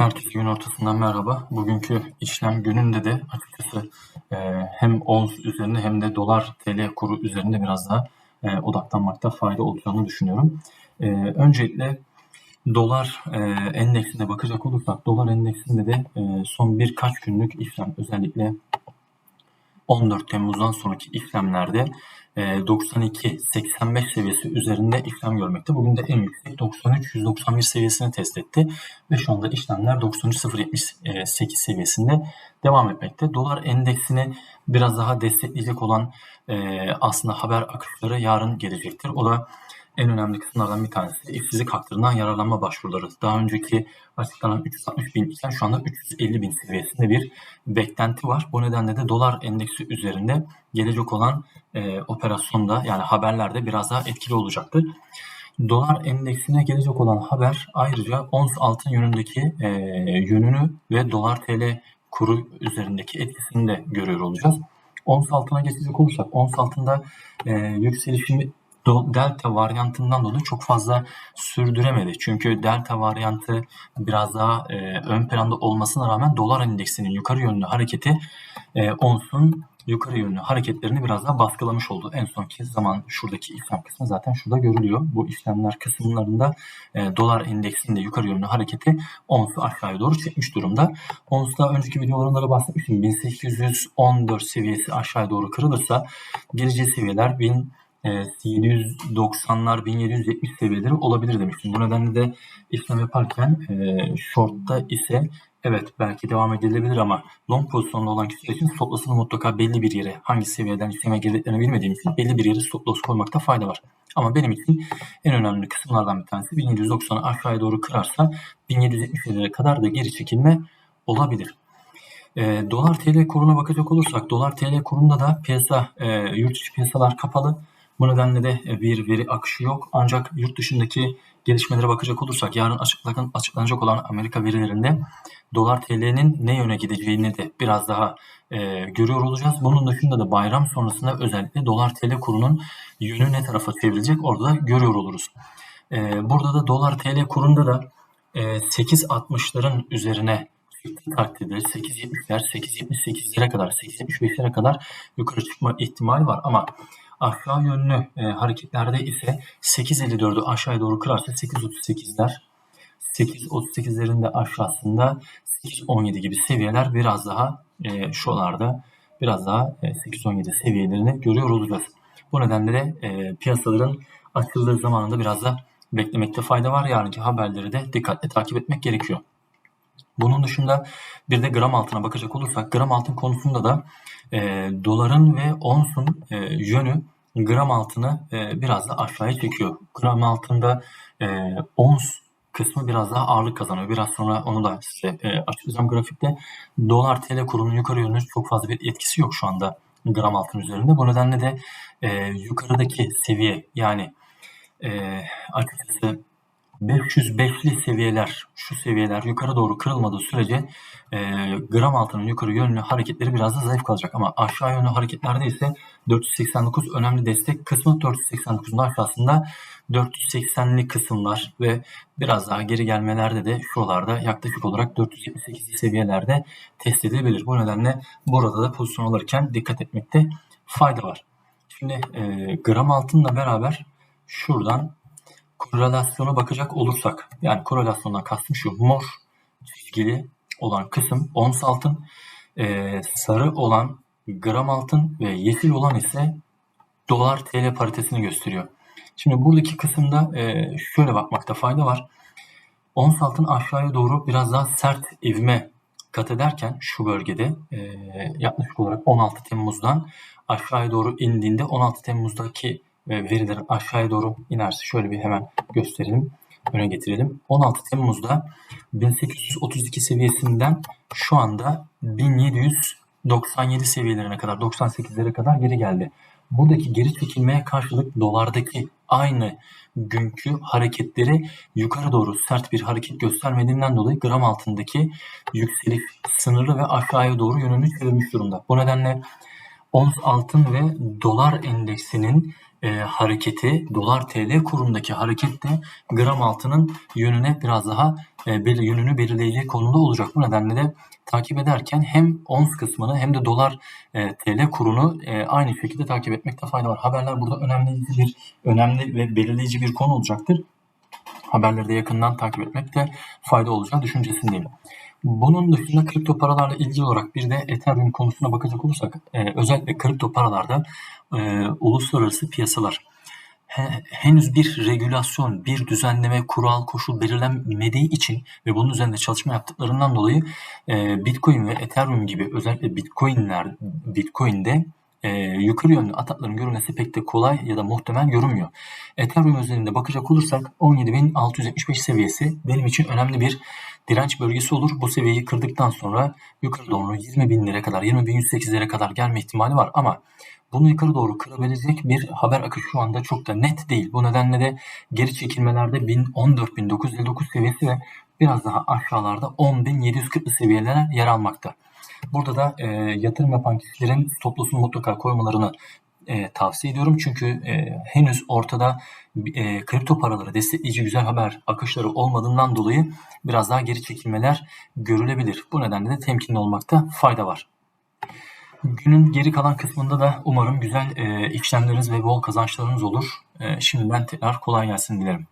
Herkese gün ortasından merhaba. Bugünkü işlem gününde de açıkçası e, hem ons üzerinde hem de dolar TL kuru üzerinde biraz daha e, odaklanmakta fayda olacağını düşünüyorum. E, öncelikle dolar e, endeksine bakacak olursak dolar endeksinde de e, son birkaç günlük işlem özellikle 14 Temmuz'dan sonraki işlemlerde 92-85 e, seviyesi üzerinde işlem görmekte. Bugün de en yüksek 93-191 seviyesini test etti ve şu anda işlemler 93-078 seviyesinde devam etmekte. Dolar endeksini biraz daha destekleyecek olan e, aslında haber akışları yarın gelecektir. O da en önemli kısımlardan bir tanesi işsizlik haklarından yararlanma başvuruları. Daha önceki açıklanan 360 bin iken şu anda 350 bin seviyesinde bir beklenti var. Bu nedenle de dolar endeksi üzerinde gelecek olan e, operasyonda yani haberlerde biraz daha etkili olacaktır. Dolar endeksine gelecek olan haber ayrıca ons altın yönündeki e, yönünü ve dolar tl kuru üzerindeki etkisini de görüyor olacağız. Ons altına geçecek olursak ons altında e, yükselişin delta varyantından dolayı çok fazla sürdüremedi. Çünkü delta varyantı biraz daha e, ön planda olmasına rağmen dolar endeksinin yukarı yönlü hareketi e, onsun yukarı yönlü hareketlerini biraz daha baskılamış oldu. En sonki zaman şuradaki işlem kısmı zaten şurada görülüyor. Bu işlemler kısımlarında e, dolar endeksinde yukarı yönlü hareketi onsu aşağıya doğru çekmiş durumda. Ons'ta önceki videolarında da bahsetmiştim. 1814 seviyesi aşağıya doğru kırılırsa geleceği seviyeler 1000 790'lar e, 1770 seviyeleri olabilir demiştim. Bu nedenle de işlem yaparken e, short'ta ise evet belki devam edilebilir ama long pozisyonda olan kişiler için stop loss'unu mutlaka belli bir yere hangi seviyeden işleme girdiklerini bilmediğim için belli bir yere stop loss koymakta fayda var. Ama benim için en önemli kısımlardan bir tanesi 1790'ı aşağıya doğru kırarsa 1770'lere kadar da geri çekilme olabilir. E, dolar TL kuruna bakacak olursak dolar TL kurunda da piyasa e, yurt içi piyasalar kapalı. Bu nedenle de bir veri akışı yok. Ancak yurt dışındaki gelişmelere bakacak olursak yarın açıklanacak olan Amerika verilerinde dolar TL'nin ne yöne gideceğini de biraz daha e, görüyor olacağız. Bunun dışında da bayram sonrasında özellikle dolar TL kurunun yönü ne tarafa çevrilecek orada da görüyor oluruz. E, burada da dolar TL kurunda da e, 8.60'ların üzerine takdirde 8.70'ler 8.78'lere kadar 8.75'lere kadar yukarı çıkma ihtimali var ama Aşağı yönlü e, hareketlerde ise 8.54'ü aşağıya doğru kırarsa 8.38'ler 8.38'lerin de aşağısında 8.17 gibi seviyeler biraz daha e, şularda biraz daha e, 8.17 seviyelerini görüyor olacağız. Bu nedenle de e, piyasaların açıldığı zamanında biraz da beklemekte fayda var. Yarınki haberleri de dikkatle takip etmek gerekiyor. Bunun dışında bir de gram altına bakacak olursak gram altın konusunda da e, doların ve onsun e, yönü gram altını e, biraz da aşağıya çekiyor. Gram altında e, ons kısmı biraz daha ağırlık kazanıyor. Biraz sonra onu da size e, açıklayacağım grafikte. Dolar TL kurunun yukarı yönlü çok fazla bir etkisi yok şu anda gram altın üzerinde. Bu nedenle de e, yukarıdaki seviye yani e, açıkçası 505'li seviyeler, şu seviyeler yukarı doğru kırılmadığı sürece e, gram altının yukarı yönlü hareketleri biraz da zayıf kalacak. Ama aşağı yönlü hareketlerde ise 489 önemli destek kısmı 489'un aşağısında 480'li kısımlar ve biraz daha geri gelmelerde de şuralarda yaklaşık olarak 478 seviyelerde test edilebilir. Bu nedenle burada da pozisyon alırken dikkat etmekte fayda var. Şimdi e, gram altınla beraber şuradan korelasyona bakacak olursak yani korelasyondan kastım şu mor çizgili olan kısım ons altın e, sarı olan gram altın ve yeşil olan ise dolar TL paritesini gösteriyor. Şimdi buradaki kısımda e, şöyle bakmakta fayda var. Ons altın aşağıya doğru biraz daha sert ivme kat ederken şu bölgede e, yaklaşık olarak 16 Temmuz'dan aşağıya doğru indiğinde 16 Temmuz'daki veriler aşağıya doğru inerse şöyle bir hemen gösterelim, öne getirelim. 16 Temmuz'da 1832 seviyesinden şu anda 1797 seviyelerine kadar, 98'lere kadar geri geldi. Buradaki geri çekilmeye karşılık dolardaki aynı günkü hareketleri yukarı doğru sert bir hareket göstermediğinden dolayı gram altındaki yükseliş sınırlı ve aşağıya doğru yönünü çevirmiş durumda. Bu nedenle ons altın ve dolar endeksinin e, hareketi, dolar TL kurundaki hareket de gram altının yönüne biraz daha e, belir, yönünü belirleyici konumda olacak. Bu nedenle de takip ederken hem ons kısmını hem de dolar e, TL kurunu e, aynı şekilde takip etmekte fayda var. Haberler burada önemli bir önemli ve belirleyici bir konu olacaktır. Haberleri de yakından takip etmekte fayda olacağı düşüncesindeyim. Bunun dışında kripto paralarla ilgili olarak bir de Ethereum konusuna bakacak olursak e, özellikle kripto paralarda e, uluslararası piyasalar he- henüz bir regülasyon, bir düzenleme, kural, koşul belirlenmediği için ve bunun üzerinde çalışma yaptıklarından dolayı e, Bitcoin ve Ethereum gibi özellikle Bitcoin'ler Bitcoin'de e, yukarı yönlü atakların görülmesi pek de kolay ya da muhtemel görünmüyor. Ethereum özelinde bakacak olursak 17.675 seviyesi benim için önemli bir direnç bölgesi olur. Bu seviyeyi kırdıktan sonra yukarı doğru 20.000'lere kadar 20.108'lere kadar gelme ihtimali var ama bunu yukarı doğru kırabilecek bir haber akışı şu anda çok da net değil. Bu nedenle de geri çekilmelerde 14.959 seviyesi ve biraz daha aşağılarda 10.740 seviyeler yer almakta. Burada da e, yatırım yapan kişilerin toplosunu mutlaka koymalarını e, tavsiye ediyorum. Çünkü e, henüz ortada e, kripto paraları destekleyici güzel haber akışları olmadığından dolayı biraz daha geri çekilmeler görülebilir. Bu nedenle de temkinli olmakta fayda var. Günün geri kalan kısmında da umarım güzel e, işlemleriniz ve bol kazançlarınız olur. E, şimdiden tekrar kolay gelsin dilerim.